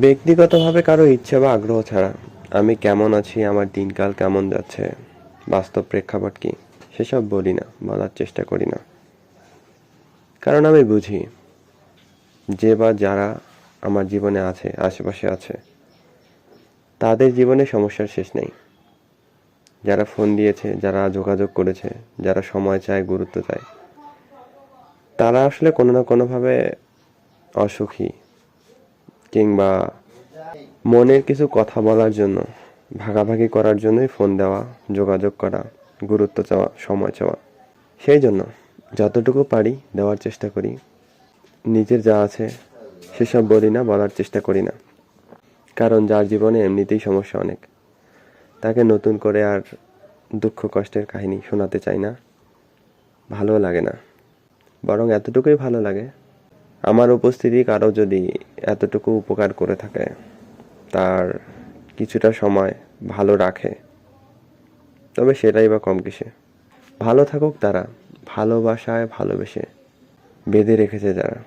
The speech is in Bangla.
ব্যক্তিগতভাবে কারও ইচ্ছে বা আগ্রহ ছাড়া আমি কেমন আছি, আমার দিনকাল কেমন যাচ্ছে, বাস্তব প্রেক্ষাপট কি, সেসব বলি না, বলার চেষ্টা করি না। কারণ আমি বুঝি, যে বা যারা আমার জীবনে আছে, আশেপাশে আছে, তাদের জীবনে সমস্যার শেষ নেই। যারা ফোন দিয়েছে, যারা যোগাযোগ করেছে, যারা সময় চায়, গুরুত্ব চায়, তারা আসলে কোনো না কোনোভাবে অসুখী কিংবা মনের কিছু কথা বলার জন্য, ভাগাভাগি করার জন্যই ফোন দেওয়া, যোগাযোগ করা, গুরুত্ব চাওয়া, সময় চাওয়া। সেই জন্য যতটুকু পারি দেওয়ার চেষ্টা করি। নিজের যা আছে সেসব বলি না, বলার চেষ্টা করি না। কারণ যার জীবনে এমনিতেই সমস্যা অনেক, তাকে নতুন করে আর দুঃখ কষ্টের কাহিনী শোনাতে চাই না। ভালো লাগে না। বরং এতটুকুই ভালো লাগে আমার উপস্থিতি কারও যদি এতটুকু উপকার করে থাকে, তার কিছুটা সময় ভালো রাখে, তবে সেটাই বা কম কিসে। ভালো থাকুক তারা, ভালোবাসায় ভালোবেসে বেঁধে রেখেছে যারা।